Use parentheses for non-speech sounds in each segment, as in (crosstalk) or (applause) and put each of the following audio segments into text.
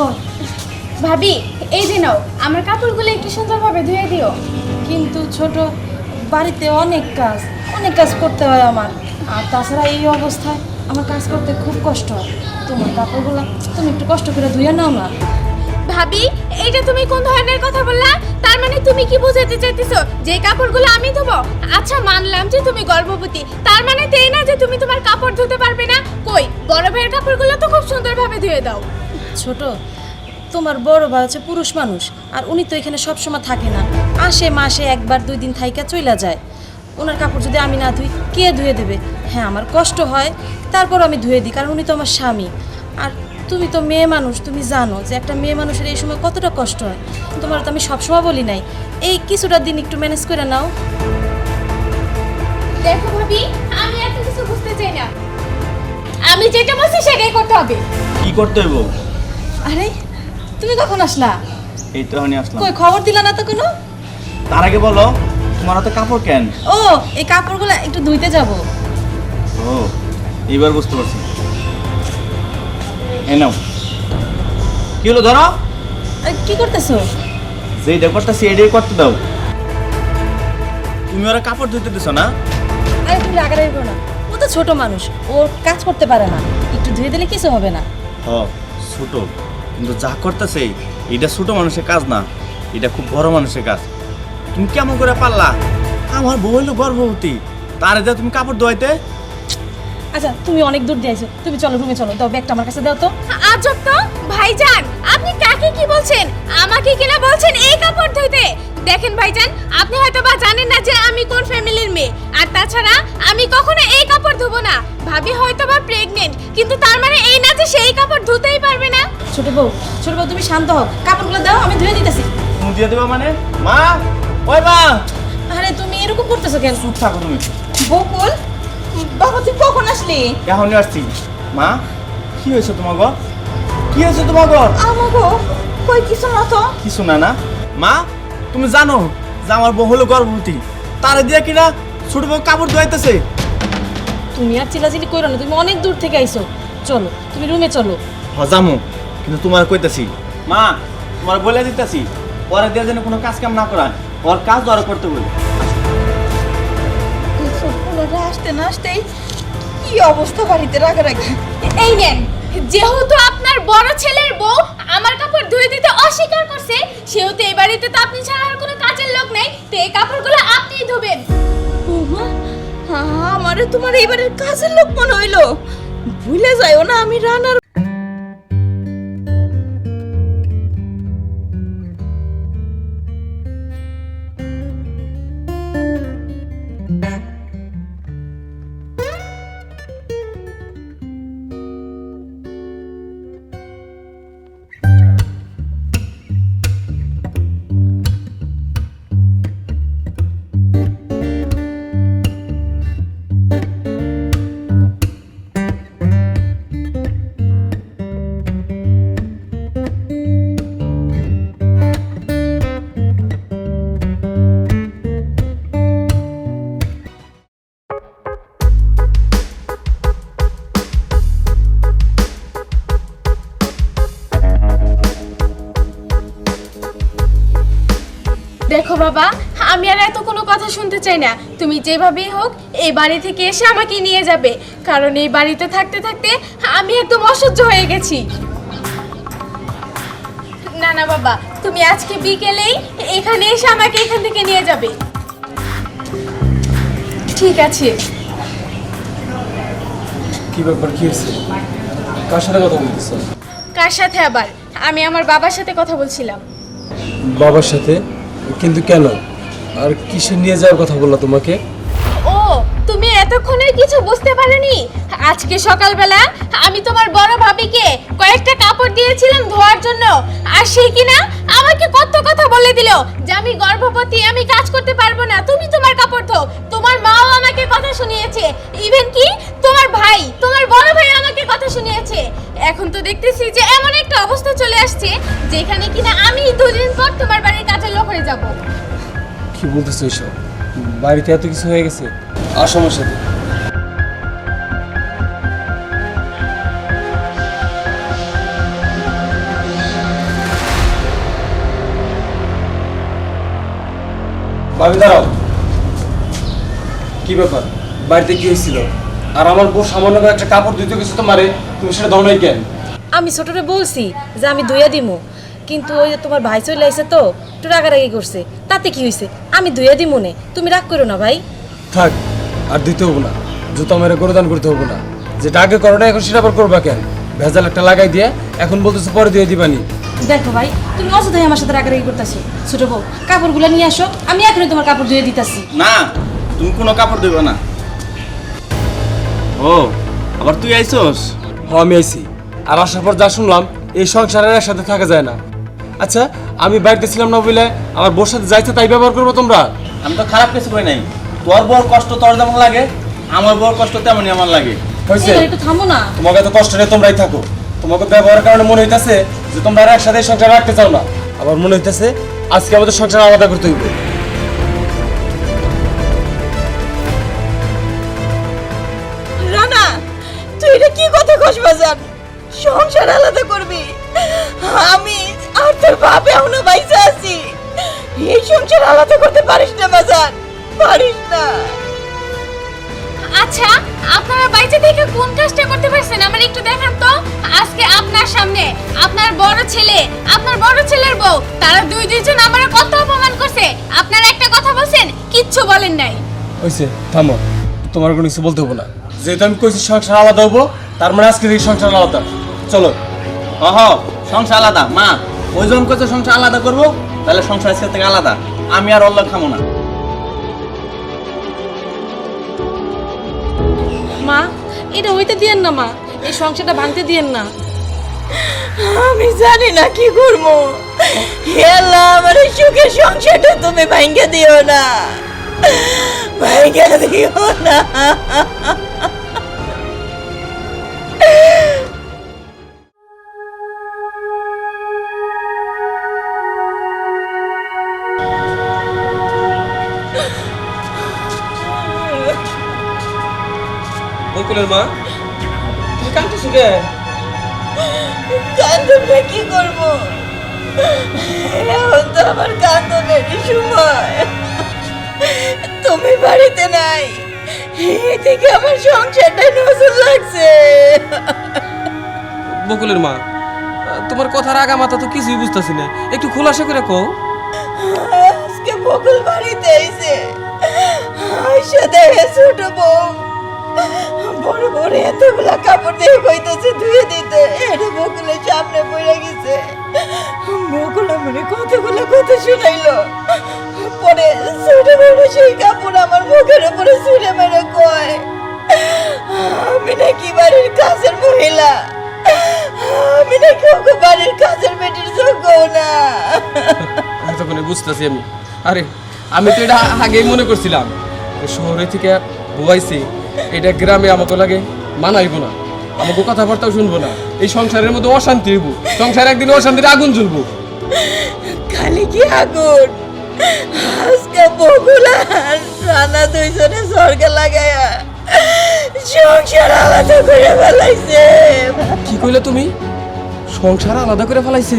বল। ভাবি, এই যে নাও, আমার কাপড়গুলো একটু সুন্দরভাবে ধুয়ে দিও। কিন্তু ছোট বাড়িতে অনেক কাজ অনেক কাজ করতে হয় আমার। আর তাছাড়া এই অবস্থায় আমার কাজ করতে খুব কষ্ট হয়। তোমার কাপড়গুলো তুমি একটু কষ্ট করে ধুয়ে নাও না। ভাবি, এইটা তুমি কোন ধরনের কথা বললা? তার মানে তুমি কি বোঝাতে চাইতেছো যে কাপড়গুলো আমি ধোবো? আচ্ছা মানলাম যে তুমি গর্ভবতী। তার মানে তো এই না যে তুমি তোমার কাপড় ধুতে পারবে না? কই, বড় ভাইয়ের কাপড়গুলো তো খুব সুন্দরভাবে ধুয়ে দাও। ছোট? তোমার বড় ভাই হচ্ছে পুরুষ মানুষ আর উনি তো এখানে সবসময় থাকে না। আসে মাসে একবার দুই দিন থাইকা চইলা যায়। ওনার কাপড় যদি আমি না ধুই কে ধুয়ে দেবে? হ্যাঁ আমার কষ্ট হয়। তারপর আমি ধুয়ে দিই কারণ উনি তো আমার স্বামী। আর তুমি তো মেয়ে মানুষ তুমি জানো যে একটা মেয়ে মানুষের এই সময় কতটা কষ্ট হয়। তোমার তো আমি সবসময় বলি নাই। এই কিছুটা দিন একটু ম্যানেজ করে নাও। দেখো ভাবি আমি এত কিছু বুঝতে চাই না। আমি যেটা বলছি সেটাই করতে হবে। কি করতে হইব? আরে তুমি কখন আসলা? এই তো এখনই আসলাম। কই খবর দিলা না তো কোনো? তার আগে বলো তোমার হাতে কাপড় কেন? ও এই কাপড়গুলো একটু ধুইতে যাব। ও এইবার বুঝতে পারছি। নাও। কি হলো ধরো? কি করতেছো? যেটা করতেছি এটাই করতে দাও। তুমি ওরা কাপড় ধুইতে দিছো না? আরে তুমি রাগারাগি করো না। ও তো ছোট মানুষ ও কাজ করতে পারে না। একটু ধুয়ে দিলে কিছু হবে না। হ ছোট। কিন্তু যা করতেছে এটা ছোট মানুষের কাজ না এটা খুব বড় মানুষের কাজ। তুমি কেমন করে পারলা? আমার বউ হইল গর্ভবতী। তারে যা তুমি কাপড় ধোয়াইতে। আচ্ছা তুমি অনেক দূর দিয়েছ তুমি চলো রুমে চলো। দাও ব্যাগটা আমার কাছে দাও তো। আজব তো! ভাইজান বলছেন? আমাকে কিনা বলছেন এই কাপড় ধুইতে? দেখেন ভাইজান আপনি হয়তো বা জানেন না যে আমি কোন ফ্যামিলির মেয়ে। আর তাছাড়া আমি কখনো এই কাপড় ধুবো না। ভাবি হয়তো বা প্রেগনেন্ট কিন্তু তার মানে এই না যে সেই কাপড় ধুতেই পারবে না। ছোট বউ ছোট বউ তুমি শান্ত হও। কাপড়গুলো দাও আমি ধুয়ে দিতেছি। তুমি দিয়ে দেবা মানে? মা! ওই মা! আরে তুমি এরকম করতেছো কেন? চুপ থাকো তুমি। বকুল বাবা তুই কখন আসলি? এখনই আসছি। মা কি হয়েছে তোমার গো কি হয়েছে তোমার গো আমাগো কই কিছু না তো? কিছু না না। মা তুমি জানো যে আমার বউ হলো গর্ভবতী। তারে দিয়ে কিনা ছোট বউ কাপড় ধোয়াইতেছে। তুমি আর চিলাচিলি করো না তুমি অনেক দূর থেকে আইছো। চলো তুমি রুমে চলো। হ জামু কিন্তু তোমার কইতাছি মা তোমার বলে দিতেছি পরে দিয়ে যেন কোনো কাজ কাম না করান ওর কাজ ধরে করতে বলি। আসতে না আসতেই কি অবস্থা বাড়িতে রাগারাগি। এই নেন যেহেতু আপনার বড় ছেলের বউ আমার তোমার এইবারের কাজের লোক মনে হইল। ভুলে যাইও না আমি রান্নার দেখো বাবা আমি আর এত কোনো কথা শুনতে চাই না। তুমি যেভাবেই হোক এই বাড়ি থেকে এসে আমাকে নিয়ে যাবে। কারণ এই বাড়িতে থাকতে থাকতে আমি একদম অসহ্য হয়ে গেছি। না না বাবা তুমি আজকে বিকেলেই এখানে এসে আমাকে এখান থেকে নিয়ে যাবে। ঠিক আছে। কি ব্যাপার কি হয়েছে? কার সাথে কথা বলতেছ? কার সাথে আবার? আমি আমার বাবার সাথে কথা বলছিলাম। বাবার সাথে? কিন্তু কেন? আর কিসে নিয়ে যাওয়ার কথা বলল তোমাকে? এতক্ষণে কিছু বুঝতে পারোনি। আজকে সকালবেলা আমি তোমার বড় ভাবিকে কয়েকটা কাপড় দিয়েছিলাম ধোয়ার জন্য। আর সে কিনা আমাকে কত কথা বলে দিল যে আমি গর্ভবতী, আমি কাজ করতে পারব না, তুমি তোমার কাপড় ধো। তোমার মাও আমাকে কথা শুনিয়েছে। ইভেন কি? তোমার ভাই, তোমার বড় ভাই আমাকে কথা শুনিয়েছে। এখন তো দেখতেছি যে এমন একটা অবস্থা চলে আসছে, যেখানে কিনা আমি দুদিন পর তোমার বাড়ির কাজের লোক হয়ে যাব। কি বলতেছো এইসব বাড়িতে এত কিছু হয়ে গেছে? আর সমস্যা ভাবি কি ব্যাপার? বাড়িতে কি হয়েছিল? আর আমার বউ সামান্য একটা কাপড় দিতে গেছে তো মারে তুমি সেটা দাও নাই কেন? আমি ছোটরে বলছি যে আমি ধুইয়া দিমু। কিন্তু ওই যে তোমার ভাই চলে আইছে তো একটু রাগারাগি করছে। তাতে কি হয়েছে আমি ধুইয়া দিই মনে তুমি রাগ করো না ভাই। থাক আর দিতে হব না। জুতো মেরে গোরদান করতে হব না। যেটা আগে করো না এখন সেটা আবার করবা কেন? ভেজাল একটা লাগাই দিয়ে এখন বলতেছে পরে দিয়ে দিবানি দেখো ভাই তুমি অযথাই আমার সাথে রাগারাগি করতেছো। ছোট বউ কাপড়গুলো নিয়ে আসো আমি এখনই তোমার কাপড় ধুয়ে দিতাছি। না তুমি কোনো কাপড় দেবে না। ও আবার তুই আইছস হ আমি আইছি। আর আসার পর যা শুনলাম এই সংসারের একসাথে থাকা যায় না। আচ্ছা আমি বাড়িতে ছিলাম না বলে আমার বোর সাথে যাইতে তাই ব্যবহার করব তোমরা? আমি তো খারাপ কিছু করি নাই। তোর বড় কষ্ট তোর যেমন লাগে আমার বড় কষ্ট তেমনই আমার লাগে। হয়েছে? একটু থামো না। তোমাকে এত কষ্ট নিয়ে তোমরাই থাকো। তোমাকে ব্যবহারের কারণে মনে হইতাছে যে তোমরা আর একসাথে সংসার রাখতে চাও না। আবার মনে হইতাছে আজকে আমাদের সংসার আলাদা করতে হইবে। রানা তুই এটা কি কথা কস সংসার আলাদা করবি? আমি তোর বাপ এখনও বাইসা আছি। এই সংসার আলাদা করতে পারিস না বাজান পারিস না। আচ্ছা আপনারা বাইরে থেকে কোন কাজটা করতে পারছেন? আমার একটু দেখান তো। আজকে আপনার সামনে আপনার বড় ছেলে আপনার বড় ছেলের বউ তারা দুই দুইজন আমার কত অপমান করছে। আপনারা একটা কথা বলছেন কিচ্ছু বলেন নাই। হয়েছে থামো। তোমার কোনো কিছু বলতে হব না। যেহেতু আমি কইছি সংসার আলাদা হব তার মানে আজকে থেকে সংসার আলাদা। চলো। অহ সংসার আলাদা মা। ওই জন করছে সংসার আলাদা করব তাহলে সংসার আজকে থেকে আলাদা। আমি আর অল্লাহ খামো না। মা এটা হইতে দিয়েন না মা। এই সংসারটা ভাঙতে দিয়েন না। আমি জানি না কি করব। আল্লাহ আমার এই সুখের সংসারটা তুমি ভাঙ্গে দিও না। ভাঙ্গে দিও না। বকুলের মা? তুমি কাঁদতেছো কে? কি করব? এখন তো আমার কান্দনের সময়। তুমি বাড়িতে নাই। এদিকে আমার সংসারটা নজর লাগছে। বকুলের মা তোমার কথার আগা মাথা তো কিছুই বুঝতেছি না। একটু খোলাসা করে কও। আজকে বকুল বাড়িতে আয়সা দেখে ছোট বউ। বড় বড় এতগুলা কাপড় দিয়ে কইতেছে ধুয়ে দিতে। এটা বকুলের সামনে পড়ে গেছে। বকুল আমার কতগুলো কথা শুনাইলো। পরে ছোট বড় সেই কাপড় আমার মুখের উপরে ছুঁড়ে মেরে কয়, আমি নাকি বাড়ির কাজের মহিলা। আমি নাকি ওকে বাড়ির কাজের বেটির যোগ্য না। এতক্ষণে বুঝতেছি আমি আরে, আমি তো এটা আগেই মনে করছিলাম। শহরে থেকে বুয়াইছি এটা গ্রামে আমাকে লাগে মানাইব না। আমাকে কথাবার্তাও শুনব না। এই সংসারের মধ্যে অশান্তি হইব। সংসার একদিন অশান্তির আগুন জ্বলবো। খালি কি আগুন? আজকে বগুলা রানা দুইজনে সংসার আলাদা করে ফেলাইছে। কি কইলে তুমি? সংসার আলাদা করে ফেলাইছে?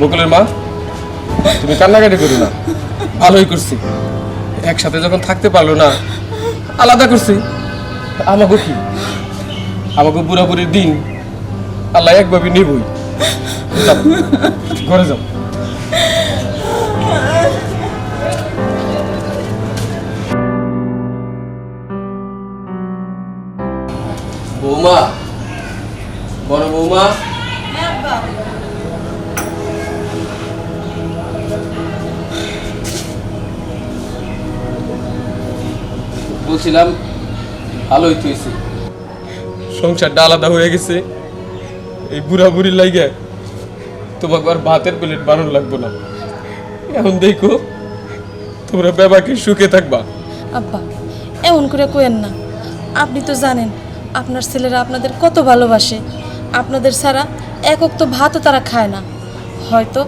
বকুলের মা তুমি কান্নাকাটি করো না। ভালোই করছি। একসাথে যখন থাকতে পারল না আলাদা করছি। আমাকে কি? আমাকে বুড়াবুড়ির দিন, আল্লাহ একভাবে নিবই। ঘরে যাও। বৌমা, বড় বৌমা। বলছিলাম ভালোই তুইছি সংসারটা আলাদা হয়ে গেছে। এই বুড়া বুড়ির লাগে তোমাকে আর ভাতের প্লেট বানানো লাগবে না। এখন দেখো তোমরা বাবাকে সুখে থাকবা। আব্বা এমন করে কোয়েন না। আপনি তো জানেন আপনার ছেলেরা আপনাদের কত ভালোবাসে। আপনাদের ছাড়া একক তো ভাতও তারা খায় না। হয়তো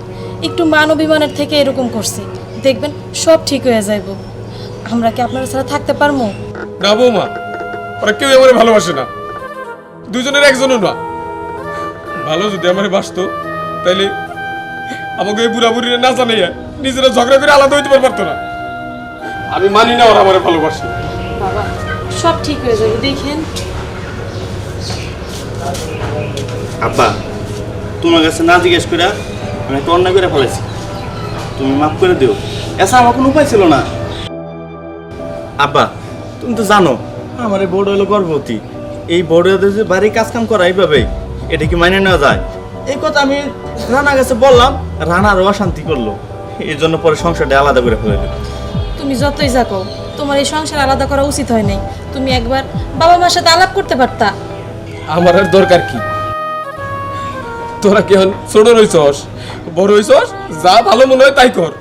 একটু মান অভিমানের থেকে এরকম করছে। দেখবেন সব ঠিক হয়ে যাইব। আমরা কি আপনারা ছাড়া থাকতে পারব? না বৌমা ওরা কেউ আমার ভালোবাসে না। দুজনের একজনও না। ভালো যদি আমার বাসতো তাইলে আমাকে এই বুড়া বুড়িরা না জানাইয়া নিজেরা ঝগড়া করে আলাদা হইতে পারতো না। আমি মানি না ওরা আমারে ভালোবাসে। বাবা সব ঠিক হয়ে যাবে দেখেন। আব্বা তোমার কাছে না জিজ্ঞেস করে আমি একটা অন্যায় করে ফেলেছি তুমি মাফ করে দিও। এসা আমার কোনো উপায় ছিল না। আব্বা তুমি তো জানো আমার এই বড় হলো গর্ভবতী। এই বড়দের যে বাড়ি কাজ কাম করা এইভাবে এটা কি মাইনে নেওয়া যায়? এই কথা আমি রানা কাছে বললাম রানা আরও অশান্তি করল। এই জন্য পরে সংসারটা আলাদা করে ফেলে দিল তুমি যতই যাকো তোমার এই সংসার আলাদা করা উচিত হয় নাই তুমি একবার বাবা মার সাথে আলাপ করতে পারতা। আমার আর দরকার কি? তোরা কি এখন ছোট রইছস? বড় হইছস? যা ভালো মনে হয় তাই কর।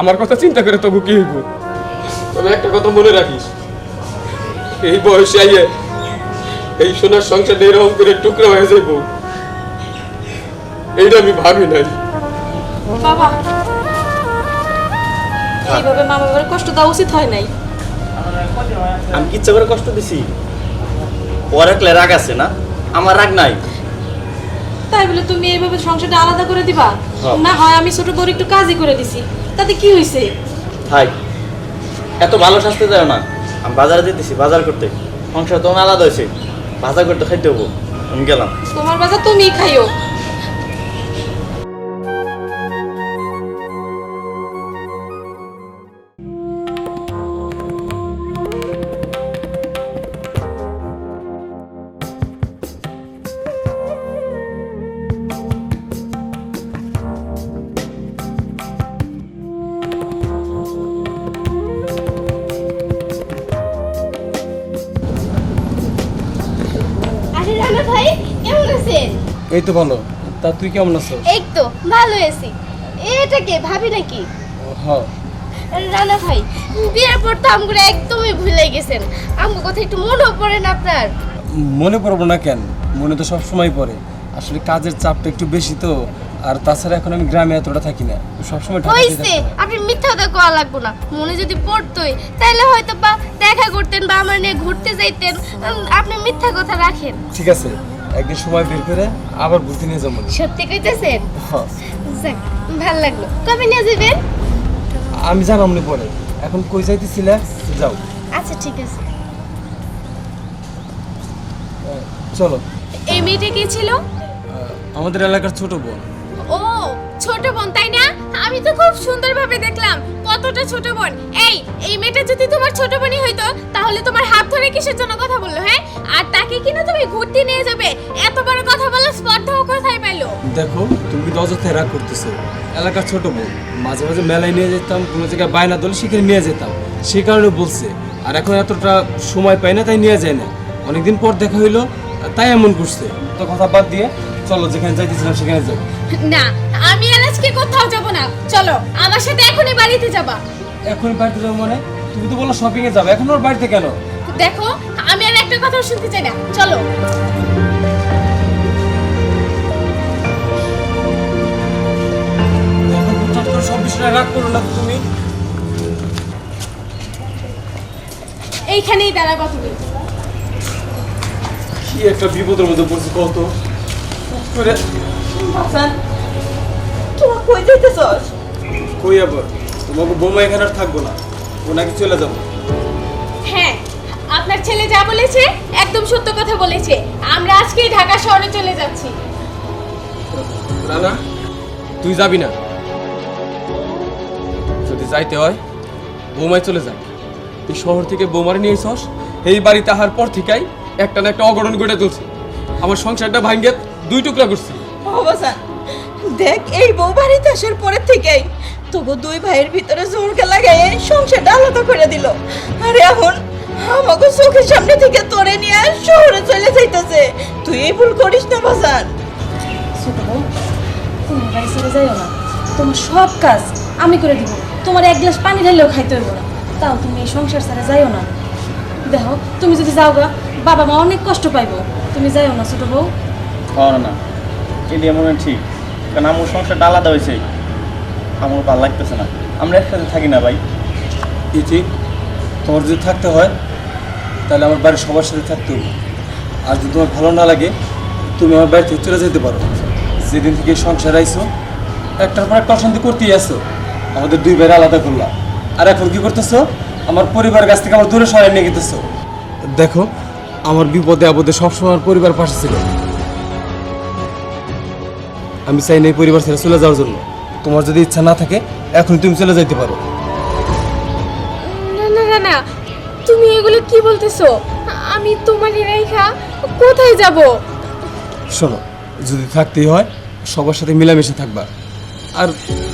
আমার কথা চিন্তা করে তবু কি হইব? তবে একটা কথা মনে রাখিস। এই বয়সে আইয়ে এই সোনার সংসার এরকম করে টুকরো হয়ে যাইব। এইটা আমি ভাবি নাই। বাবা এইভাবে মা বাবার কষ্ট দেওয়া উচিত হয় নাই? আমি ইচ্ছা করে কষ্ট দিছি। ওর একলে রাগ আছে না? আমার রাগ নাই। তাই বলে তুমি এইভাবে সংসারটা আলাদা করে দিবা? হ্যাঁ। না হয় আমি ছোট বড় একটু কাজই করে দিছি। তাতে কি হয়েছে হাই এত ভালো শাস্তি দেয় না। আমি বাজারে যেতেছি বাজার করতে। সংসার তো আলাদা হয়েছে। বাজার করতে খাইতে হব। আমি গেলাম। তোমার বাজার তুমি খাইও। এই তো ভালো। তা তুই কেমন আছো এই তো ভালো আছি। এটা কে ভাবি নাকি? হ্যাঁ। রানা ভাই বিয়ের পর তো আমগুলো একদমই ভুলে গেছেন। আমগো কথা একটু মনেও পড়ে না আপনার। মনে পড়ব না কেন? মনে তো সব সময় পড়ে। আসলে কাজের চাপটা একটু বেশি তো। আর তাছাড়া এখন আমি গ্রামে এতটা থাকি না। সবসময় হইছে আপনি মিথ্যা কথা কোয়া লাগবো না। মনে যদি পড়তোই তাহলে হয়তো বা দেখা করতেন বা আমার নিয়ে ঘুরতে যাইতেন। আপনি মিথ্যা কথা রাখেন। ঠিক আছে। একদিন সময় বের করে আবার ঘুরতে নিয়ে যাব। সত্যি কইতেছেন? হ্যাঁ, যাক ভালো লাগল। কবে নিয়ে যাবেন? আমি জানাম নি পরে। এখন কই যাইতেছিলা? যাও। আচ্ছা ঠিক আছে। চলো। এই মেয়েটা কে ছিল? আমাদের এলাকার ছোট বোন। ছোট বোন তাই না? আমি তো খুব সুন্দরভাবে দেখলাম। কতটা ছোট বোন। এই এই মেয়েটা যদি তোমার ছোট বোনই হইতো তাহলে তোমার হাত ধরে কিসের জন্য কথা বলল হ্যাঁ? আর তাকে কিনা তুমি ঘুরতে নিয়ে যাবে। এত বড় কথা বলার স্পর্ধাও কোথায় পাইলো? দেখো তুমি কিন্তু অযথায় রাগ করতেছো? এলাকার ছোট বোন। মাঝে মাঝে মেলায় নিয়ে যেতাম কোনো জায়গায় বায়না দলে সেখানে নিয়ে যেতাম। সেই কারণে বলছে আর এখন এতটা সময় পাই না তাই নিয়ে যায় না। অনেকদিন পর দেখা হইল তাই এমন করছে। তো কথা বাদ দিয়ে চলো যেখানে যাইতেছিলাম সেখানে যাই। না আমি আজকে কোথাও যাব না। চলো আমার সাথে এখনই বাড়িতে যাবা। এখন বাড়িতে যাব মানে? তুমি তো বলো শপিং এ যাবে এখন ওর বাড়িতে কেন? দেখো আমি আর একটা কথা শুনতে চাই না। চলো। এখন সব বিষয়ে রাগ করো না তুমি। এইখানেই দাঁড়াবা তুমি। কি একটা বিপদের মধ্যে পড়ছি কত করে। তোরা কই যাইতেছস? কই আবার? তোমাকে বোমা এখানে আর থাকব না। ও নাকি চলে যাব। হ্যাঁ আপনার ছেলে যা বলেছে একদম সত্য কথা বলেছে। আমরা আজকেই ঢাকা শহরে চলে যাচ্ছি। রানা তুই যাবি না? যদি যাইতে হয় বৌমায় চলে যা এই শহর থেকে বৌমারে নিয়ে এসস এই বাড়িতে আসার পর থেকেই একটা না একটা অঘটন ঘটে চলছে। আমার সংসারটা ভাঙ্গে দুই টুকরা করছি। অবসান দেখ এই বউ বাড়িতে আসার পরের থেকেই তবু দুই ভাইয়ের ভিতরে জোরকে লাগাই সংসারটা আলাদা করে দিল। আর এখন আমাকে চোখের সামনে থেকে তোরে নিয়ে শহরে চলে যাইতেছে। তুই এই ভুল করিস না ছোট বউ তুমি বাড়ি ছেড়ে যাইও না। তোমার সব কাজ আমি করে দিব। তোমার এক গ্লাস পানি ঢাললেও খাইতে হইব না। তাও তুমি এই সংসার ছাড়া যাইও না। দেখো তুমি যদি যাও গা বাবা মা অনেক কষ্ট পাইবো। তুমি যাইও না ছোট বউ। না এটা মনে হয় ঠিক। কারণ আমার সংসারটা আলাদা হয়েছে। আমার ভালো লাগতেছে না। আমরা একসাথে থাকি না ভাই। ঠিক তোমার যদি থাকতে হয়, তাহলে আমার বাড়ির সবার সাথে থাকতে হবে। আর যদি তোমার ভালো না লাগে, তুমি আমার বাড়ি থেকে চলে যেতে পারো। যেদিন থেকে সংসার আইছো, একটার পর একটা অশান্তি করতেই আসো আমাদের দুই ভাইয়ের আলাদা করলাম আর এখন কি করতেছো? আমার পরিবারের কাছ থেকে আমার দূরে সরাই নিয়ে গেতেছো। দেখো, আমার বিপদে আপদে সবসময় আমার পরিবার পাশে ছিল। আমি চাই না এই পরিবার ছেড়ে চলে যাওয়ার জন্য। তোমার যদি ইচ্ছা না থাকে এখন তুমি চলে যাইতে পারো। না না না না। তুমি এগুলো কি বলতেছো? আমি তোমার রেখা কোথায় যাব? শোনো যদি থাকতেই হয় সবার সাথে মিলামিশে থাকবা। আর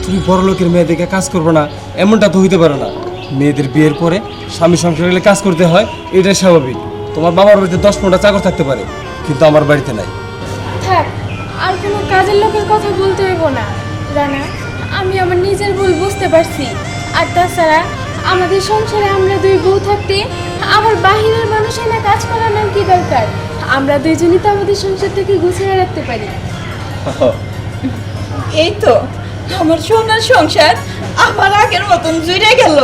তুমি বড় লোকের মেয়েদেরকে কাজ করবে না এমনটা তো হইতে পারে না। মেয়েদের বিয়ের পরে স্বামী সংসার গেলে কাজ করতে হয় এটাই স্বাভাবিক। তোমার বাবার বাড়িতে দশ পনেরোটা চাকর থাকতে পারে কিন্তু আমার বাড়িতে নাই। আর কোনো কাজের লোকের কথা বলতে হইব না। রানা, আমি আমার নিজের ভুল বুঝতে পারছি। আর তাছাড়া আমাদের সংসারে আমরা দুই বউ থাকতে আমার বাহিরের মানুষের না কাজ করানোর কি দরকার? আমরা দুইজনই তো আমাদের সংসার থেকে গুছিয়ে রাখতে পারি। (laughs) এই তো, আমার সোনার সংসার আবার আগের মতন জুড়ে গেল।